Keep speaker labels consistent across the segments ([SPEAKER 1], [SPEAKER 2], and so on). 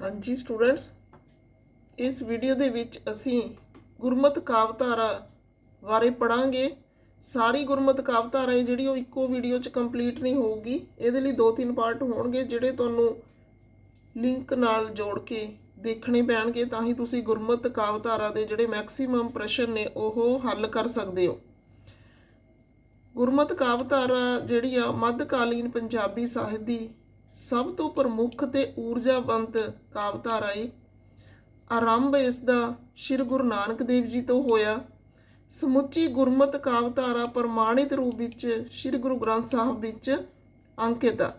[SPEAKER 1] ਹਾਂਜੀ ਸਟੂਡੈਂਟਸ, ਇਸ ਵੀਡੀਓ ਦੇ ਵਿੱਚ ਅਸੀਂ ਗੁਰਮਤ ਕਾਵਧਾਰਾ ਬਾਰੇ ਪੜਾਂਗੇ ਸਾਰੀ ਗੁਰਮਤ ਕਾਵਧਾਰਾ ਹੈ ਜਿਹੜੀ ਉਹ ਇੱਕੋ ਵੀਡੀਓ 'ਚ ਕੰਪਲੀਟ ਨਹੀਂ ਹੋਊਗੀ। ਇਹਦੇ ਲਈ ਦੋ ਤਿੰਨ ਪਾਰਟ ਹੋਣਗੇ ਜਿਹੜੇ ਤੁਹਾਨੂੰ ਲਿੰਕ ਨਾਲ ਜੋੜ ਕੇ ਦੇਖਣੇ ਪੈਣਗੇ, ਤਾਂ ਹੀ ਤੁਸੀਂ ਗੁਰਮਤ ਕਾਵਧਾਰਾ ਦੇ ਜਿਹੜੇ ਮੈਕਸਿਮਮ ਪ੍ਰਸ਼ਨ ਨੇ ਉਹ ਹੱਲ ਕਰ ਸਕਦੇ ਹੋ। ਗੁਰਮਤ ਕਾਵਧਾਰਾ ਜਿਹੜੀ ਆ ਮੱਧਕਾਲੀਨ ਪੰਜਾਬੀ ਸਾਹਿਤ ਦੀ ਸਭ ਤੋਂ ਪ੍ਰਮੁੱਖ ਤੇ ਊਰਜਾਵੰਤ ਕਾਵਿਧਾਰਾ ਏ। ਆਰੰਭ ਇਸ ਦਾ ਸ੍ਰੀ ਗੁਰੂ ਨਾਨਕ ਦੇਵ ਜੀ ਤੋਂ ਹੋਇਆ। ਸਮੁੱਚੀ ਗੁਰਮਤ ਕਾਵਿਧਾਰਾ ਪ੍ਰਮਾਣਿਤ ਰੂਪ ਵਿੱਚ ਸ੍ਰੀ ਗੁਰੂ ਗ੍ਰੰਥ ਸਾਹਿਬ ਵਿੱਚ ਅੰਕਿਤ ਆ।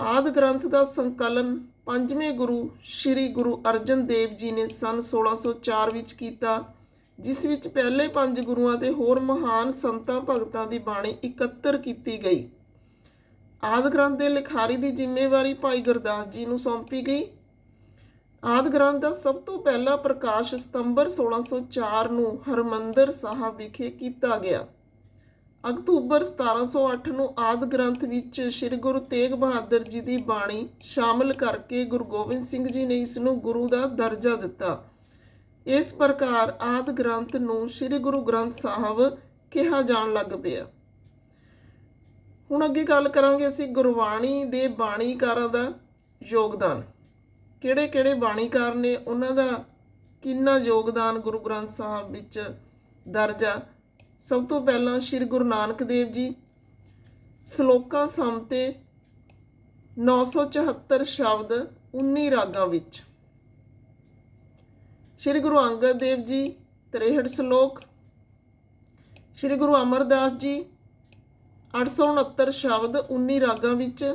[SPEAKER 1] ਆਦ ਗ੍ਰੰਥ ਦਾ ਸੰਕਲਨ ਪੰਜਵੇਂ ਗੁਰੂ ਸ੍ਰੀ ਗੁਰੂ ਅਰਜਨ ਦੇਵ ਜੀ ਨੇ ਸਨ 1604 ਵਿੱਚ ਕੀਤਾ, ਜਿਸ ਵਿੱਚ ਪਹਿਲੇ ਪੰਜ ਗੁਰੂਆਂ ਤੇ ਹੋਰ ਮਹਾਨ ਸੰਤਾਂ ਭਗਤਾਂ ਦੀ ਬਾਣੀ ਇਕੱਤਰ ਕੀਤੀ ਗਈ। ਆਦ ਗ੍ਰੰਥ ਦੇ ਲਿਖਾਰੀ ਦੀ ਜ਼ਿੰਮੇਵਾਰੀ ਭਾਈ ਗੁਰਦਾਸ ਜੀ ਨੂੰ ਸੌਂਪੀ ਗਈ। ਆਦ ਗ੍ਰੰਥ ਦਾ ਸਭ ਤੋਂ ਪਹਿਲਾ ਪ੍ਰਕਾਸ਼ ਸਤੰਬਰ 1604 ਨੂੰ ਹਰਮੰਦਰ ਸਾਹਿਬ ਵਿਖੇ ਕੀਤਾ ਗਿਆ। ਅਕਤੂਬਰ 1708 ਨੂੰ ਆਦ ਗ੍ਰੰਥ ਵਿੱਚ ਸ੍ਰੀ ਗੁਰੂ ਤੇਗ ਬਹਾਦਰ ਜੀ ਦੀ ਬਾਣੀ ਸ਼ਾਮਲ ਕਰਕੇ ਗੁਰੂ ਗੋਬਿੰਦ ਸਿੰਘ ਜੀ ਨੇ ਇਸ ਨੂੰ ਗੁਰੂ ਦਾ ਦਰਜਾ ਦਿੱਤਾ। ਇਸ ਪ੍ਰਕਾਰ ਆਦ ਗ੍ਰੰਥ ਨੂੰ ਸ੍ਰੀ ਗੁਰੂ ਗ੍ਰੰਥ ਸਾਹਿਬ ਕਿਹਾ ਜਾਣ ਲੱਗ ਪਿਆ। ਹੁਣ ਅੱਗੇ ਗੱਲ ਕਰਾਂਗੇ ਅਸੀਂ ਗੁਰਬਾਣੀ ਦੇ ਬਾਣੀਕਾਰਾਂ ਦਾ ਯੋਗਦਾਨ। ਕਿਹੜੇ ਕਿਹੜੇ ਬਾਣੀਕਾਰ ਨੇ ਉਹਨਾਂ ਦਾ ਕਿੰਨਾ ਯੋਗਦਾਨ ਗੁਰੂ ਗ੍ਰੰਥ ਸਾਹਿਬ ਵਿੱਚ ਦਰਜ ਆ? ਸਭ ਤੋਂ ਪਹਿਲਾਂ ਸ੍ਰੀ ਗੁਰੂ ਨਾਨਕ ਦੇਵ ਜੀ, ਸ਼ਲੋਕਾਂ ਸਮਤੇ 974 ਸ਼ਬਦ 19 ਰਾਗਾਂ ਵਿੱਚ। ਸ੍ਰੀ ਗੁਰੂ ਅੰਗਦ ਦੇਵ ਜੀ 63 ਸ਼ਲੋਕ। ਸ੍ਰੀ ਗੁਰੂ ਅਮਰਦਾਸ ਜੀ 869 ਸ਼ਬਦ 19 ਰਾਗਾਂ ਵਿੱਚ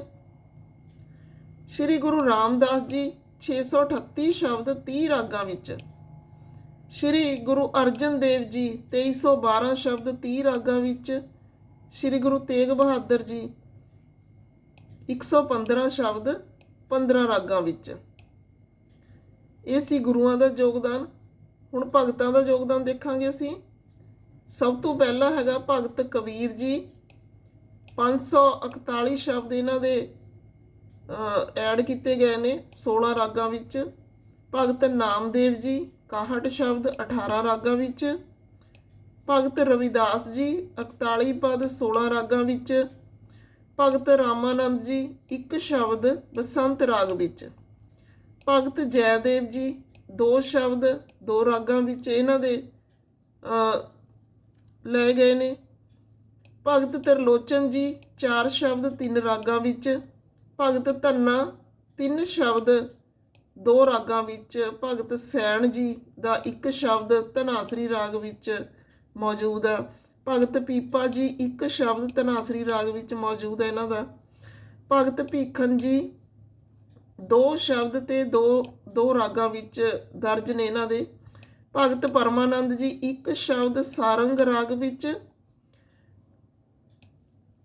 [SPEAKER 1] ਸ੍ਰੀ ਗੁਰੂ ਰਾਮਦਾਸ ਜੀ 638 ਸ਼ਬਦ 30 ਰਾਗਾਂ ਵਿੱਚ। ਸ੍ਰੀ ਗੁਰੂ ਅਰਜਨ ਦੇਵ ਜੀ 2312 ਸ਼ਬਦ 30 ਰਾਗਾਂ ਵਿੱਚ ਸ੍ਰੀ ਗੁਰੂ ਤੇਗ ਬਹਾਦਰ ਜੀ 115 ਸ਼ਬਦ 15 ਰਾਗਾਂ ਵਿੱਚ। ਇਹ ਸੀ ਗੁਰੂਆਂ ਦਾ ਯੋਗਦਾਨ। ਹੁਣ ਭਗਤਾਂ ਦਾ ਯੋਗਦਾਨ ਦੇਖਾਂਗੇ ਅਸੀਂ। ਸਭ ਤੋਂ ਪਹਿਲਾ ਹੈਗਾ ਭਗਤ ਕਬੀਰ ਜੀ। 541 ਸ਼ਬਦ ਇਹਨਾਂ ਦੇ ਐਡ ਕੀਤੇ ਗਏ ਨੇ 16 ਰਾਗਾਂ ਵਿੱਚ। ਭਗਤ ਨਾਮਦੇਵ ਜੀ 61 ਸ਼ਬਦ 18 ਰਾਗਾਂ ਵਿੱਚ। ਭਗਤ ਰਵਿਦਾਸ ਜੀ 41 ਪਦ 16 ਰਾਗਾਂ ਵਿੱਚ। ਭਗਤ ਰਾਮਾਨੰਦ ਜੀ, ਇੱਕ ਸ਼ਬਦ, ਬਸੰਤ ਰਾਗ ਵਿੱਚ। ਭਗਤ ਜੈਦੇਵ ਜੀ, ਦੋ ਸ਼ਬਦ, ਦੋ ਰਾਗਾਂ ਵਿੱਚ ਇਹਨਾਂ ਦੇ ਲਏ ਗਏ ਨੇ। ਭਗਤ ਤਰਲੋਚਨ ਜੀ, ਚਾਰ ਸ਼ਬਦ, ਤਿੰਨ ਰਾਗਾਂ ਵਿੱਚ। ਭਗਤ ਧੰਨਾ, ਤਿੰਨ ਸ਼ਬਦ, ਦੋ ਰਾਗਾਂ ਵਿੱਚ। ਭਗਤ ਸੈਣ ਜੀ ਦਾ ਇੱਕ ਸ਼ਬਦ, ਧਨਾਸਰੀ ਰਾਗ ਵਿੱਚ ਮੌਜੂਦ ਹੈ। ਭਗਤ ਪੀਪਾ ਜੀ ਇੱਕ ਸ਼ਬਦ, ਧਨਾਸਰੀ ਰਾਗ ਵਿੱਚ ਮੌਜੂਦ ਹੈ ਇਹਨਾਂ ਦਾ। ਭਗਤ ਭੀਖਨ ਜੀ ਦੋ ਸ਼ਬਦ ਤੇ ਦੋ ਦੋ ਰਾਗਾਂ ਵਿੱਚ ਦਰਜ ਨੇ ਇਹਨਾਂ ਦੇ। ਭਗਤ ਪਰਮਾਨੰਦ ਜੀ ਇੱਕ ਸ਼ਬਦ, ਸਾਰੰਗ ਰਾਗ ਵਿੱਚ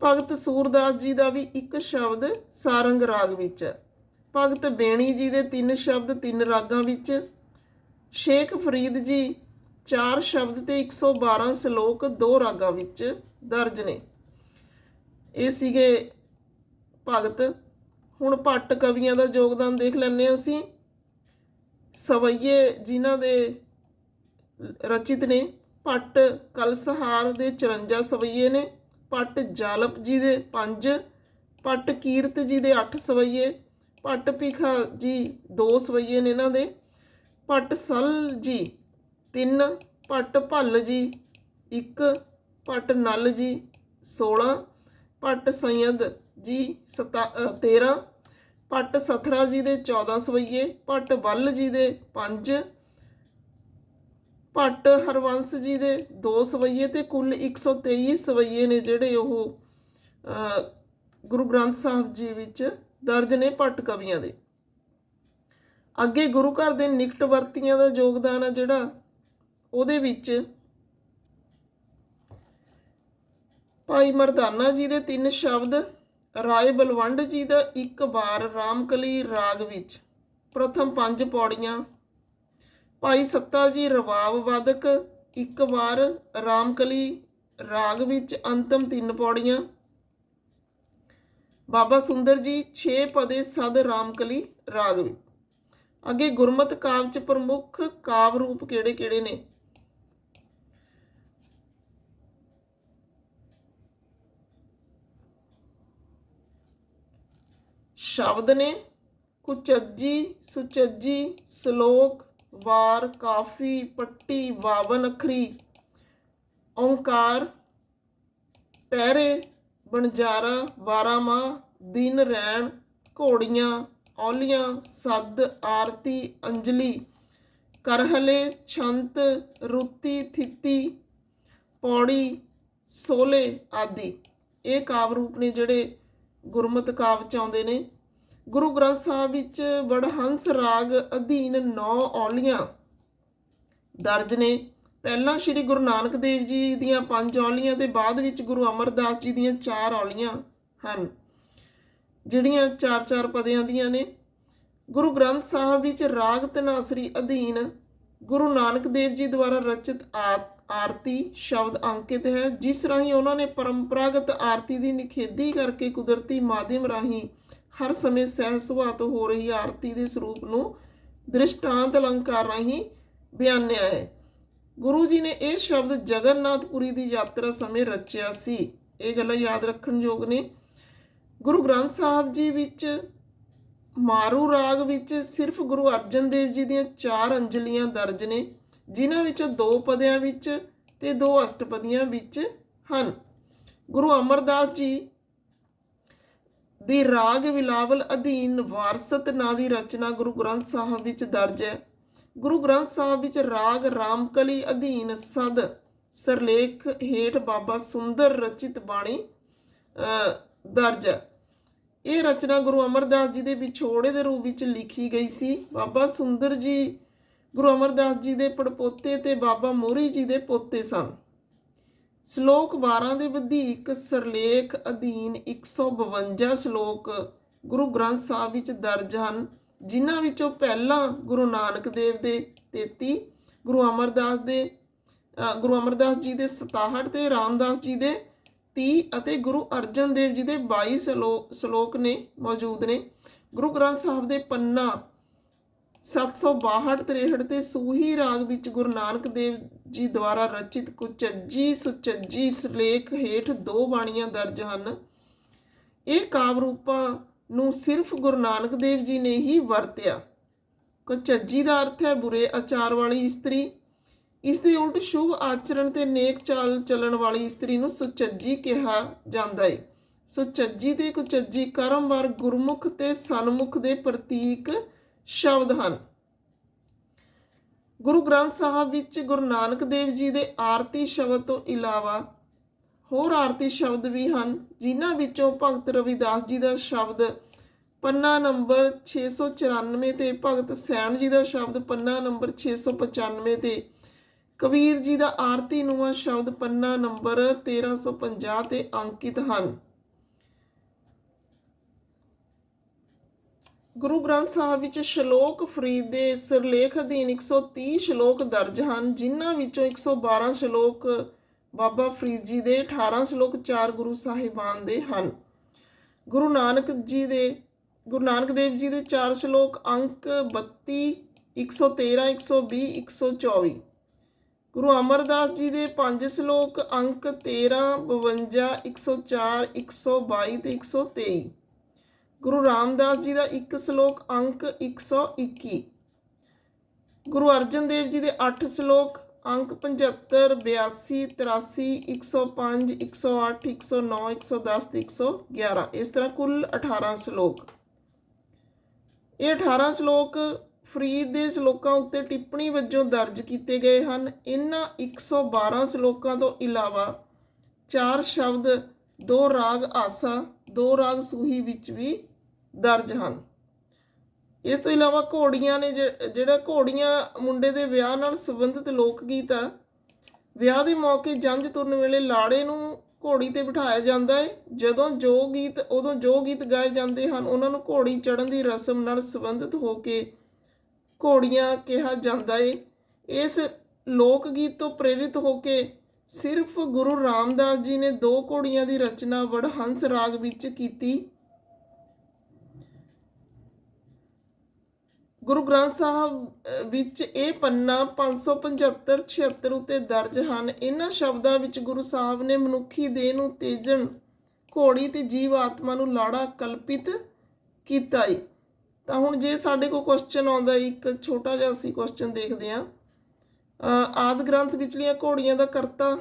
[SPEAKER 1] ਭਗਤ ਸੂਰਦਾਸ ਜੀ ਦਾ ਵੀ ਇੱਕ ਸ਼ਬਦ ਸਾਰੰਗ ਰਾਗ ਵਿੱਚ ਹੈ। ਭਗਤ ਬੇਣੀ ਜੀ ਦੇ ਤਿੰਨ ਸ਼ਬਦ, ਤਿੰਨ ਰਾਗਾਂ ਵਿੱਚ। ਸ਼ੇਖ ਫਰੀਦ ਜੀ ਚਾਰ ਸ਼ਬਦ ਤੇ 112 ਸ਼ਲੋਕ ਦੋ ਰਾਗਾਂ ਵਿੱਚ ਦਰਜ ਨੇ। ਇਹ ਸੀਗੇ ਭਗਤ। ਹੁਣ ਭੱਟ ਕਵੀਆਂ ਦਾ ਯੋਗਦਾਨ ਦੇਖ ਲੈਂਦੇ ਹਾਂ ਅਸੀਂ। ਸਵਈਏ ਜਿਨ੍ਹਾਂ ਦੇ ਰਚਿਤ ਨੇ। ਭੱਟ ਕਲਸਹਾਰ ਦੇ 54 ਸਵਈਏ ਨੇ। ਭੱਟ ਜਾਲਪ ਜੀ ਦੇ 5 ਭੱਟ ਕੀਰਤ ਜੀ ਦੇ 8 ਸਵਈਏ, ਭੱਟ ਭਿਖਾ ਜੀ 2 ਸਵਈਏ ਨੇ ਇਹਨਾਂ ਦੇ, ਭੱਟ ਸਲ ਜੀ 3 ਭੱਟ ਭੱਲ ਜੀ 1 ਭੱਟ ਨਲ ਜੀ 16 ਭੱਟ ਸੈਯਦ ਜੀ 13 ਭੱਟ ਸਥਰਾ ਜੀ ਦੇ 14 ਸਵਈਏ, ਭੱਟ ਵੱਲ ਜੀ ਦੇ 5 ਭੱਟ ਹਰਵੰਸ ਜੀ ਦੇ ਦੋ ਸਵਈਏ ਤੇ ਕੁੱਲ 123 ਸਵਈਏ ਨੇ ਜਿਹੜੇ ਉਹ ਗੁਰੂ ਗ੍ਰੰਥ ਸਾਹਿਬ ਜੀ ਵਿੱਚ ਦਰਜ ਨੇ ਭੱਟ ਕਵੀਆਂ ਦੇ। ਅੱਗੇ ਗੁਰੂ ਘਰ ਦੇ ਨਿਕਟ ਵਰਤੀਆਂ ਦਾ ਯੋਗਦਾਨ ਆ ਜਿਹੜਾ, ਉਹਦੇ ਵਿੱਚ ਭਾਈ ਮਰਦਾਨਾ ਜੀ ਦੇ ਤਿੰਨ ਸ਼ਬਦ, ਰਾਏ ਬਲਵੰਡ ਜੀ ਦਾ ਇੱਕ ਵਾਰ ਰਾਮਕਲੀ ਰਾਗ ਵਿੱਚ, ਪ੍ਰਥਮ ਪੰਜ ਪੌੜੀਆਂ ਭਾਈ ਸੱਤਾ ਜੀ ਰਵਾਬ ਵਾਦਕ, ਇੱਕ ਵਾਰ ਰਾਮਕਲੀ ਰਾਗ ਵਿੱਚ ਅੰਤਮ ਤਿੰਨ ਪੌੜੀਆਂ। ਬਾਬਾ ਸੁੰਦਰ ਜੀ 6 ਪਦੇ ਸਦ ਰਾਮਕਲੀ ਰਾਗ ਵਿੱਚ। ਅੱਗੇ ਗੁਰਮਤ ਕਾਵ ਚ ਪ੍ਰਮੁੱਖ ਕਾਵ ਰੂਪ ਕਿਹੜੇ ਕਿਹੜੇ ਨੇ? ਸ਼ਬਦ ਨੇ ਕੁਚੱਜੀ, ਸੁਚੱਜੀ, ਸ਼ਲੋਕ ਵਾਰ, ਕਾਫੀ, ਪੱਟੀ, ਵਾਵਨ, ਅਖਰੀ। ਓੰਕਾਰ, ਪਹਿਰੇ, ਬਣਜਾਰਾ ਬਾਰਾਮਾ ਦਿਨ, ਰੈਣ, ਘੋੜੀਆਂ, ਔਲੀਆਂ, ਸੱਦ, ਆਰਤੀ, ਅੰਜਲੀ। ਕਰਹਲੇ, ਛੰਤ, ਰੁੱਤੀ, ਥਿੱਤੀ, ਪੌੜੀ, ਸੋਲੇ ਆਦਿ। ਇਹ ਕਾਵ ਰੂਪ ਨੇ ਜਿਹੜੇ ਗੁਰਮਤ ਕਾਵ ਚ ਆਉਂਦੇ ਨੇ। ਗੁਰੂ ਗ੍ਰੰਥ ਸਾਹਿਬ ਵਿੱਚ ਵਡਹੰਸ ਰਾਗ ਅਧੀਨ 9 ਔਲੀਆਂ ਦਰਜ ਨੇ। ਪਹਿਲਾਂ ਸ੍ਰੀ ਗੁਰੂ ਨਾਨਕ ਦੇਵ ਜੀ ਦੀਆਂ ਪੰਜ ਔਲੀਆਂ ਤੇ ਬਾਅਦ ਵਿੱਚ ਗੁਰੂ ਅਮਰਦਾਸ ਜੀ ਦੀਆਂ ਚਾਰ ਔਲੀਆਂ ਹਨ, ਜਿਹੜੀਆਂ ਚਾਰ ਚਾਰ ਪਦਿਆਂ ਦੀਆਂ ਨੇ। ਗੁਰੂ ਗ੍ਰੰਥ ਸਾਹਿਬ ਵਿੱਚ ਰਾਗ ਤਨਾਸਰੀ ਅਧੀਨ ਗੁਰੂ ਨਾਨਕ ਦੇਵ ਜੀ ਦੁਆਰਾ ਰਚਿਤ ਆ- ਆਰਤੀ ਸ਼ਬਦ ਅੰਕਿਤ ਹੈ, ਜਿਸ ਰਾਹੀਂ ਉਹਨਾਂ ਨੇ ਪਰੰਪਰਾਗਤ ਆਰਤੀ ਦੀ ਨਿਖੇਧੀ ਕਰਕੇ ਕੁਦਰਤੀ ਮਾਧਿਅਮ ਰਾਹੀਂ ਹਰ ਸਮੇਂ ਸਹਿ ਸੁਭਾਅ ਤੋਂ ਹੋ ਰਹੀ ਆਰਤੀ ਦੇ ਸਰੂਪ ਨੂੰ ਦ੍ਰਿਸ਼ਟਾਂਤ ਅਲੰਕਾਰ ਰਾਹੀਂ ਬਿਆਨਿਆ ਹੈ। ਗੁਰੂ ਜੀ ਨੇ ਇਹ ਸ਼ਬਦ ਜਗਨਨਾਥਪੁਰੀ ਦੀ ਯਾਤਰਾ ਸਮੇਂ ਰਚਿਆ ਸੀ। ਇਹ ਗੱਲਾਂ ਯਾਦ ਰੱਖਣ ਯੋਗ ਨੇ। ਗੁਰੂ ਗ੍ਰੰਥ ਸਾਹਿਬ ਜੀ ਵਿੱਚ, ਮਾਰੂ ਰਾਗ ਵਿੱਚ ਸਿਰਫ ਗੁਰੂ ਅਰਜਨ ਦੇਵ ਜੀ ਦੀਆਂ ਚਾਰ ਅੰਜਲੀਆਂ ਦਰਜ ਨੇ, ਜਿਨ੍ਹਾਂ ਵਿੱਚੋਂ ਦੋ ਪਦਿਆਂ ਵਿੱਚ ਤੇ ਦੋ ਅਸ਼ਟਪਦੀਆਂ ਵਿੱਚ ਹਨ। ਗੁਰੂ ਅਮਰਦਾਸ ਜੀ ਦੀ ਰਾਗ ਵਿਲਾਵਲ ਅਧੀਨ ਵਾਰਸਤ ਨਾਂ ਦੀ ਰਚਨਾ ਗੁਰੂ ਗ੍ਰੰਥ ਸਾਹਿਬ ਵਿੱਚ ਦਰਜ ਹੈ। ਗੁਰੂ ਗ੍ਰੰਥ ਸਾਹਿਬ ਵਿੱਚ ਰਾਗ ਰਾਮਕਲੀ ਅਧੀਨ ਸਦ ਸਰਲੇਖ ਹੇਠ ਬਾਬਾ ਸੁੰਦਰ ਰਚਿਤ ਬਾਣੀ ਦਰਜ ਹੈ। ਇਹ ਰਚਨਾ ਗੁਰੂ ਅਮਰਦਾਸ ਜੀ ਦੇ ਵਿਛੋੜੇ ਦੇ ਰੂਪ ਵਿੱਚ ਲਿਖੀ ਗਈ ਸੀ। ਬਾਬਾ ਸੁੰਦਰ ਜੀ ਗੁਰੂ ਅਮਰਦਾਸ ਜੀ ਦੇ ਪੜਪੋਤੇ ਤੇ ਬਾਬਾ ਮੋਰੀ ਜੀ ਦੇ ਪੋਤੇ ਸਨ। ਸ਼ਲੋਕ 12 ਦੇ ਵਧੇਕ ਸਰਲੇਖ ਅਧੀਨ 152 ਸ਼ਲੋਕ ਗੁਰੂ ਗ੍ਰੰਥ ਸਾਹਿਬ ਵਿੱਚ ਦਰਜ ਹਨ, ਜਿਨ੍ਹਾਂ ਵਿੱਚੋਂ ਪਹਿਲਾ ਗੁਰੂ ਨਾਨਕ ਦੇਵ ਦੇ 33 ਗੁਰੂ ਅਮਰਦਾਸ ਦੇ ਗੁਰੂ ਅਮਰਦਾਸ ਜੀ ਦੇ 67 ਤੇ ਰਾਮਦਾਸ ਜੀ ਦੇ 30 ਅਤੇ ਗੁਰੂ ਅਰਜਨ ਦੇਵ ਜੀ ਦੇ 22 ਸ਼ਲੋ- ਸ਼ਲੋਕ ਨੇ ਮੌਜੂਦ ਨੇ। ਗੁਰੂ ਗ੍ਰੰਥ ਸਾਹਿਬ ਦੇ ਪੰਨਾ 762 63 ਤੇ ਸੂਹੀ ਰਾਗ ਵਿੱਚ ਗੁਰੂ ਨਾਨਕ ਦੇਵ ਜੀ ਦੁਆਰਾ ਰਚਿਤ ਕੁਚੱਜੀ ਸੁਚੱਜੀ ਸਲੇਖ ਹੇਠ ਦੋ ਬਾਣੀਆਂ ਦਰਜ ਹਨ। ਇਹ ਕਾਵ ਰੂਪਾਂ ਨੂੰ ਸਿਰਫ ਗੁਰੂ ਨਾਨਕ ਦੇਵ ਜੀ ਨੇ ਹੀ ਵਰਤਿਆ। ਕੁਚੱਜੀ ਦਾ ਅਰਥ ਹੈ ਬੁਰੇ ਆਚਾਰ ਵਾਲੀ ਇਸਤਰੀ। ਇਸ ਦੇ ਉਲਟ ਸ਼ੁਭ ਆਚਰਣ ਤੇ ਨੇਕ ਚਾਲ ਚੱਲਣ ਵਾਲੀ ਇਸਤਰੀ ਨੂੰ ਸੁਚੱਜੀ ਕਿਹਾ ਜਾਂਦਾ ਹੈ ਸੁਚੱਜੀ ਤੇ ਕੁਚੱਜੀ ਕਰਮਵਾਰ ਗੁਰਮੁਖ ਤੇ ਸਨਮੁਖ ਦੇ ਪ੍ਰਤੀਕ ਸ਼ਬਦ ਹਨ। ਗੁਰੂ ਗ੍ਰੰਥ ਸਾਹਿਬ ਵਿੱਚ ਗੁਰੂ ਨਾਨਕ ਦੇਵ ਜੀ ਦੇ ਆਰਤੀ ਸ਼ਬਦ ਤੋਂ ਇਲਾਵਾ ਹੋਰ ਆਰਤੀ ਸ਼ਬਦ ਵੀ ਹਨ, ਜਿਨ੍ਹਾਂ ਵਿੱਚੋਂ ਭਗਤ ਰਵਿਦਾਸ ਜੀ ਦਾ ਸ਼ਬਦ ਪੰਨਾ ਨੰਬਰ 694 ਤੇ ਭਗਤ ਸੈਣ ਜੀ ਦਾ ਸ਼ਬਦ ਪੰਨਾ ਨੰਬਰ 695 ਤੇ ਕਬੀਰ ਜੀ ਦਾ ਆਰਤੀ ਨੂਆ ਸ਼ਬਦ ਪੰਨਾ ਨੰਬਰ 1350 ਤੇ ਅੰਕਿਤ ਹਨ। ਗੁਰੂ ਗ੍ਰੰਥ ਸਾਹਿਬ ਵਿੱਚ ਸ਼ਲੋਕ ਫਰੀਦ ਦੇ ਸਿਰਲੇਖ ਅਧੀਨ 130 ਸ਼ਲੋਕ ਦਰਜ ਹਨ, ਜਿਨ੍ਹਾਂ ਵਿੱਚੋਂ 112 ਸ਼ਲੋਕ ਬਾਬਾ ਫਰੀਦ ਜੀ ਦੇ 18 ਸ਼ਲੋਕ ਚਾਰ ਗੁਰੂ ਸਾਹਿਬਾਨ ਦੇ ਹਨ। ਗੁਰੂ ਨਾਨਕ ਜੀ ਦੇ, ਗੁਰੂ ਨਾਨਕ ਦੇਵ ਜੀ ਦੇ ਚਾਰ ਸ਼ਲੋਕ ਅੰਕ 32 113 120 124 ਗੁਰੂ ਅਮਰਦਾਸ ਜੀ ਦੇ ਪੰਜ ਸ਼ਲੋਕ ਅੰਕ 13 52 104 122 ਤੇ 123 ਗੁਰੂ ਰਾਮਦਾਸ ਜੀ ਦਾ ਇੱਕ ਸ਼ਲੋਕ ਅੰਕ 121 ਗੁਰੂ ਅਰਜਨ ਦੇਵ ਜੀ ਦੇ 8 ਸ਼ਲੋਕ ਅੰਕ 75 82 83 105 108 109 110 ਤੇ 111 ਇਸ ਤਰ੍ਹਾਂ ਕੁੱਲ 18 ਸ਼ਲੋਕ। ਇਹ 18 ਸ਼ਲੋਕ ਫਰੀਦ ਦੇ ਸ਼ਲੋਕਾਂ ਉੱਤੇ ਟਿੱਪਣੀ ਵਜੋਂ ਦਰਜ ਕੀਤੇ ਗਏ ਹਨ। ਇਹਨਾਂ 112 ਸ਼ਲੋਕਾਂ ਤੋਂ ਇਲਾਵਾ ਚਾਰ ਸ਼ਬਦ, ਦੋ ਰਾਗ ਆਸਾ, ਦੋ ਰਾਗ ਸੂਹੀ ਵਿੱਚ ਵੀ ਦਰਜ ਹਨ। ਇਸ ਤੋਂ ਇਲਾਵਾ ਘੋੜੀਆਂ ਨੇ ਜਿਹੜਾ ਘੋੜੀਆਂ ਮੁੰਡੇ ਦੇ ਵਿਆਹ ਨਾਲ ਸੰਬੰਧਿਤ ਲੋਕ ਗੀਤ ਆ, ਵਿਆਹ ਦੇ ਮੌਕੇ ਜੰਝ ਤੁਰਨ ਵੇਲੇ ਲਾੜੇ ਨੂੰ ਘੋੜੀ ਤੇ ਬਿਠਾਇਆ ਜਾਂਦਾ ਹੈ ਜਦੋਂ ਜੋ ਗੀਤ, ਉਦੋਂ ਜੋ ਗੀਤ ਗਾਏ ਜਾਂਦੇ ਹਨ, ਉਹਨਾਂ ਨੂੰ ਘੋੜੀ ਚੜਨ ਦੀ ਰਸਮ ਨਾਲ ਸੰਬੰਧਿਤ ਹੋ ਕੇ ਘੋੜੀਆਂ ਕਿਹਾ ਜਾਂਦਾ ਹੈ ਇਸ ਲੋਕ ਗੀਤ ਤੋਂ ਪ੍ਰੇਰਿਤ ਹੋ ਕੇ ਸਿਰਫ ਗੁਰੂ ਰਾਮਦਾਸ ਜੀ ਨੇ ਦੋ ਘੋੜੀਆਂ ਦੀ ਰਚਨਾ ਵਡਹੰਸ ਰਾਗ ਵਿੱਚ ਕੀਤੀ। ਗੁਰੂ ਗ੍ਰੰਥ ਸਾਹਿਬ ਵਿੱਚ ਇਹ ਪੰਨਾ 575 76 ਉੱਤੇ ਦਰਜ ਹਨ। ਇਹਨਾਂ ਸ਼ਬਦਾਂ ਵਿੱਚ ਗੁਰੂ ਸਾਹਿਬ ਨੇ ਮਨੁੱਖੀ ਦੇਹ ਨੂੰ ਤੇਜਣ ਘੋੜੀ ਤੇ ਜੀਵ ਆਤਮਾ ਨੂੰ ਲਾੜਾ ਕਲਪਿਤ ਕੀਤਾ ਈ। ਤਾਂ ਹੁਣ ਜੇ ਸਾਡੇ ਕੋਲ ਕੁਐਸਚਨ ਆਉਂਦਾ ਈ, ਇੱਕ ਛੋਟਾ ਜਿਹਾ ਅਸੀਂ ਕੁਐਸਚਨ ਦੇਖਦੇ ਹਾਂ। ਅ, ਆਦਿ ਗ੍ਰੰਥ ਵਿਚਲੀਆਂ ਘੋੜੀਆਂ ਦਾ ਕਰਤਾ।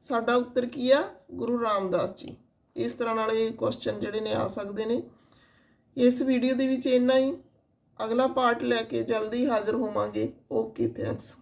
[SPEAKER 1] ਸਾਡਾ ਉੱਤਰ ਕੀ ਆ? ਗੁਰੂ ਰਾਮਦਾਸ ਜੀ। ਇਸ ਤਰ੍ਹਾਂ ਨਾਲ ਇਹ ਕੁਐਸਚਨ ਜਿਹੜੇ ਨੇ ਆ ਸਕਦੇ ਨੇ। ਇਸ ਵੀਡੀਓ ਦੇ ਵਿੱਚ ਇੰਨਾ ਹੀ। ਅਗਲਾ ਪਾਰਟ ਲੈ ਕੇ ਜਲਦੀ ਹਾਜ਼ਰ ਹੋਵਾਂਗੇ। Okay thanks